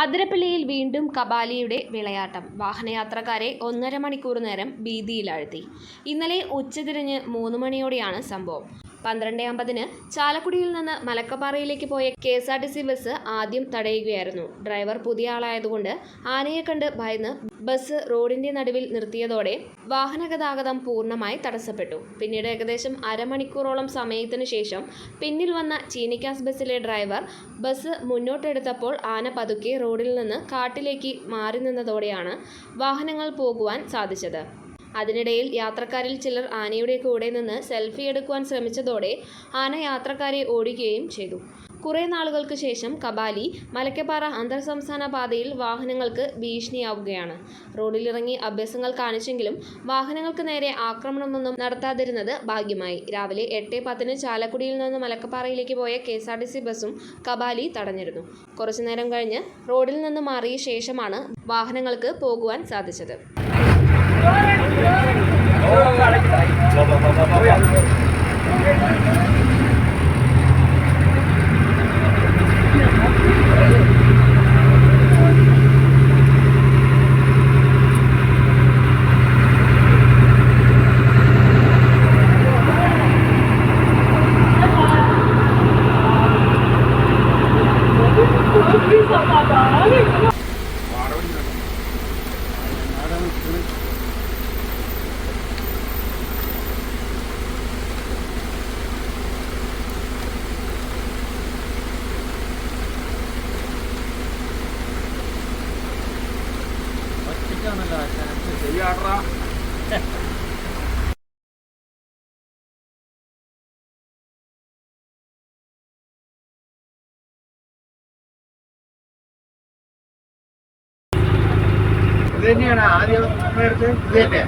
അതിരപ്പള്ളിയിൽ വീണ്ടും കബാലിയുടെ വിളയാട്ടം. വാഹനയാത്രക്കാരെ ഒന്നര മണിക്കൂർ നേരം ഭീതിയിലാഴ്ത്തി. ഇന്നലെ ഉച്ചതിരിഞ്ഞ് മൂന്ന് മണിയോടെയാണ് സംഭവം. പന്ത്രണ്ട് അമ്പതിന് ചാലക്കുടിയിൽ നിന്ന് മലക്കപ്പാറയിലേക്ക് പോയ K S R T C bus ആദ്യം തടയുകയായിരുന്നു. ഡ്രൈവർ പുതിയ ആളായതുകൊണ്ട് ആനയെ കണ്ട് ഭയന്ന് ബസ് റോഡിന്റെ നടുവിൽ നിർത്തിയതോടെ വാഹനഗതാഗതം പൂർണമായി തടസ്സപ്പെട്ടു. പിന്നീട് ഏകദേശം അരമണിക്കൂറോളം സമയത്തിനു ശേഷം പിന്നിൽ വന്ന ചീനിക്കാസ് ബസ്സിലെ ഡ്രൈവർ ബസ് മുന്നോട്ടെടുത്തപ്പോൾ ആന പതുക്കെ റോഡിൽ നിന്ന് കാട്ടിലേക്ക് മാറി നിന്നതോടെയാണ് വാഹനങ്ങൾ പോകുവാൻ സാധിച്ചത്. അതിനിടയിൽ യാത്രക്കാരിൽ ചിലർ ആനയുടെ കൂടെ നിന്ന് സെൽഫി എടുക്കുവാൻ ശ്രമിച്ചതോടെ ആന യാത്രക്കാരെ ഓടിക്കുകയും ചെയ്തു. കുറേ നാളുകൾക്ക് ശേഷം കബാലി മലക്കപ്പാറ അന്തർ സംസ്ഥാന പാതയിൽ വാഹനങ്ങൾക്ക് ഭീഷണിയാവുകയാണ്. റോഡിലിറങ്ങി അഭ്യസങ്ങൾ കാണിച്ചെങ്കിലും വാഹനങ്ങൾക്ക് നേരെ ആക്രമണമൊന്നും നടത്താതിരുന്നത് ഭാഗ്യമായി. രാവിലെ എട്ട് പത്തിന് ചാലക്കുടിയിൽ നിന്ന് മലക്കപ്പാറയിലേക്ക് പോയ K S R T C ബസ്സും കബാലി തടഞ്ഞിരുന്നു. കുറച്ചുനേരം കഴിഞ്ഞ് റോഡിൽ നിന്ന് മാറിയ ശേഷമാണ് വാഹനങ്ങൾക്ക് പോകുവാൻ സാധിച്ചത്. Please, oh my ചാൻസ് ശരിയാട്രാ ഇത് തന്നെയാണ് ആദ്യം നേരത്തെ ഇത് തന്നെ